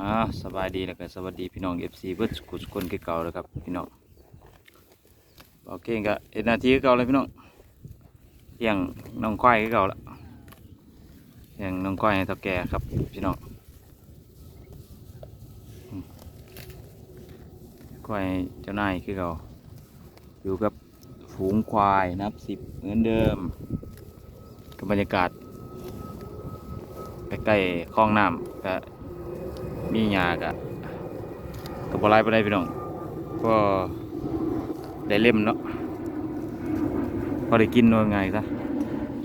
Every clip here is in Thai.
อ่าสบายดีแล้วก็สวัสดีพี่น้องเอฟซีเบิร์ดกุลสกุลคือเก่าแล้วครับพี่น้องโอเคก็เอ็ดนาทีเก่าเลยพี่น้องเลี้ยงน้องควายเก่าและเลี้ยงน้องควายให้เท่าแก่ครับพี่น้องควายเจ้านายคือเก่าอยู่กับฝูงควายนับสิบเหมือนเดิมกับบรรยากาศใกล้ๆคลองน้ำก็ มีหยากะกับบหลายไปได้พี่น้องก็ได้เล่มเนาะพอได้กินว่าไงซะ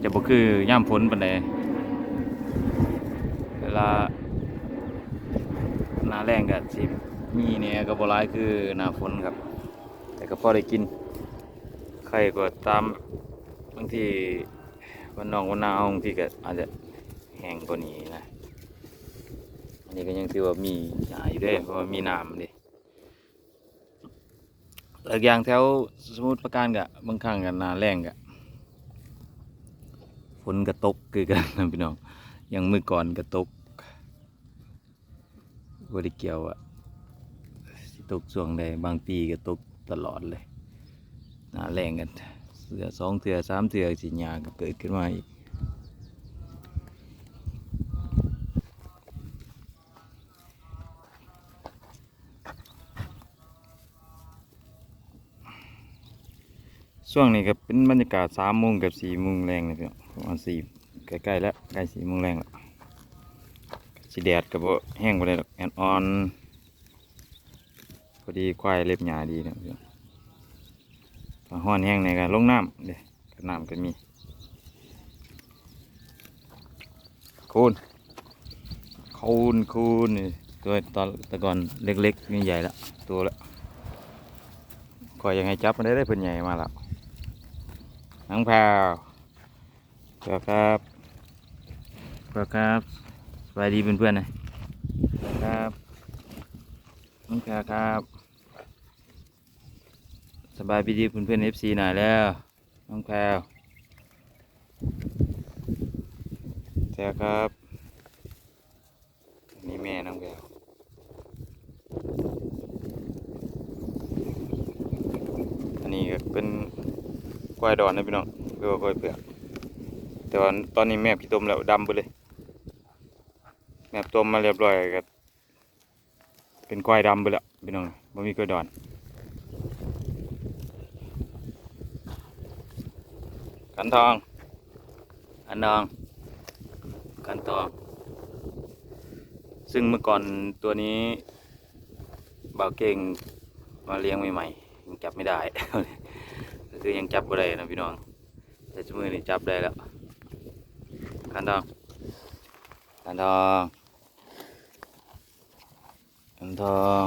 จะบ่คือย่ามฝนปานใดเวลาหน้าแรงก็สิมีเนี่ยก็บ่หลายคือหน้าฝนครับ แต่ก็พอได้กินใครก็ตามบางทีวันนองวันนาเอาบางทีก็อาจจะแห้งกว่านี้นะ อันนี้ก็ยังถือว่ามีหยาอยู่เด้เพราะว่ามีน้ำเดิหลักอย่างแถวสมุทรปราการกะบางครั้งกันนาแรงกะฝนกระตกคือกันนะพี่น้องอยังมือก่อนกระตกบริเกี่ยวอะสิตกช่วงใดบางปีก็ตกตลอดเลยหนาแรงกันเสือสองเถื่อสามเถื่อสิหยาก็เกิดขึ้นมาอีก ช่วงนี้ก็เป็นบรรยากาศสามโมงกับสี่โมงแรงเลยพี่น้องประมาณสี่ใกล้ๆแล้วใกล้สี่โมงแรงแล้วสีแดดกับแห้งไปเลยหรอกแอนออนพอดีควายเล็บหยาดีนะพี่น้องถ้าห้อนแห้งในการลงน้ำเด้กน้ำก็มีคูนคูนคูนนี่ตัวตอนแต่ก่อนเล็กๆนี่ใหญ่แล้วตัวแล้วคอยยังไงจับมันได้ได้เพิ่นใหญ่มาแล้ว น้องแพรวเพื่อครับเพื่อครับสวัสดีเพื่อนๆนะเพื่อครับน้องแพรวครับ สบายดีเพื่อนๆเอฟซีหน่อยแล้ว น้องแพรวแพรวครับนี่แม่น้องแพรวอันนี้ก็เป็น กล้วยดอนนะพี่น้องเรียกว่ากล้วยเปลือกแต่ว่าตอนนี้แม่พี่ต้มแล้วดำไปเลย แม่ต้มมาเรียบร้อยก็เป็นกล้วยดำไปแล้วพี่น้องไม่มีกล้วยดอนกันทองอันนองกันทอง ซึ่งเมื่อก่อนตัวนี้บ่าวเก่งมาเลี้ยงใหม่ๆยังจับไม่ได้ คือยังจับก็ได้นะพี่น้อง แต่ชั่วโมงนี้จับได้แล้วขันทองขันทองขันทอง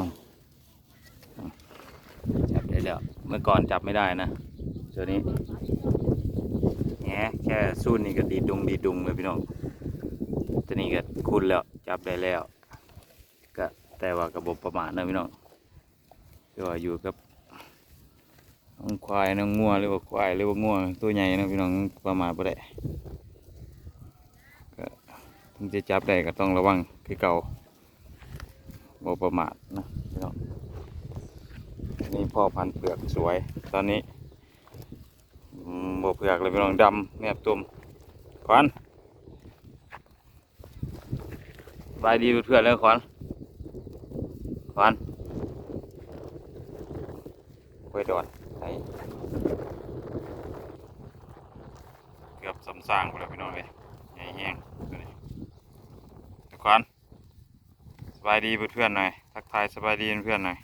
จับได้แล้ว เมื่อก่อนจับไม่ได้นะตัวนี้แงแค่สู้นี่ก็ดีดดุงดีดดุงเลยพี่น้องตัวนี้ก็คุ้นแล้วจับได้แล้ว ก็แต่ว่ากระบบประมาทนะพี่น้องก็อยู่กับ น้องควายน้องงัวหรือว่าควายหรือว่างัวตัวใหญ่นะพี่น้องประมาทบ่ได้ก็ถึงจะจับได้ก็ต้องระวังคือเก่าบ่ประมาทนะพี่น้องนี่พ่อพันธุ์เปลือกสวย ตอนนี้บ่เปลือกเลยพี่น้องดำแนบตุ่มขวัญสบายดีเพื่อนๆแล้วขวัญขวัญไว้ดอน ไเกือบสำสร้างไปแล้วพี่น้องเลยใหญ่แห้งตัวนี้ทุกคนสบายดีเพื่อนๆหน่อย ทักทายสบายดีเพื่อนๆหน่อย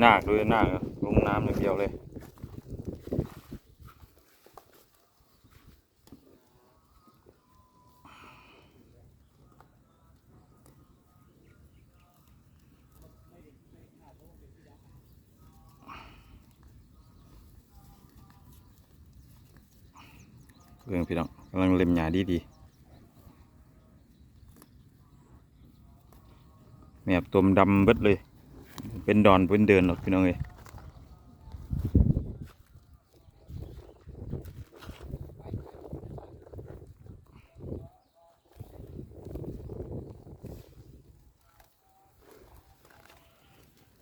หนักด้วยหนักลงน้ำอย่างเดียวเลย เรื่องพี่น้องกำลังเล็มหญ้าดีดีแมบตัวดำเบิดเลย เป็นดอนเป็นเดินหรอกพี่น้องเลย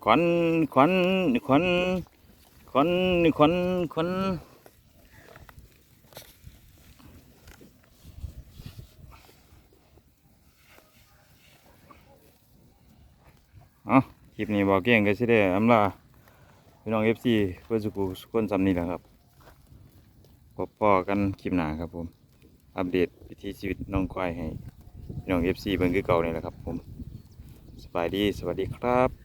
ขวัญขวัญขวัญขวัญขวัญขวั เอาคลิปนี้บอกเก่งก็สิได้อำลาพี่น้องเอฟซีเพื่อสุขุสุขคนสำนี่แหละครับพบพ่อกันคลิปหน้าครับผม อัปเดตวิธีชีวิตน้องควายให้พี่น้องเอฟซีเบิ่งคือเก่านี่แหละครับผม สบายดี สวัสดีครับ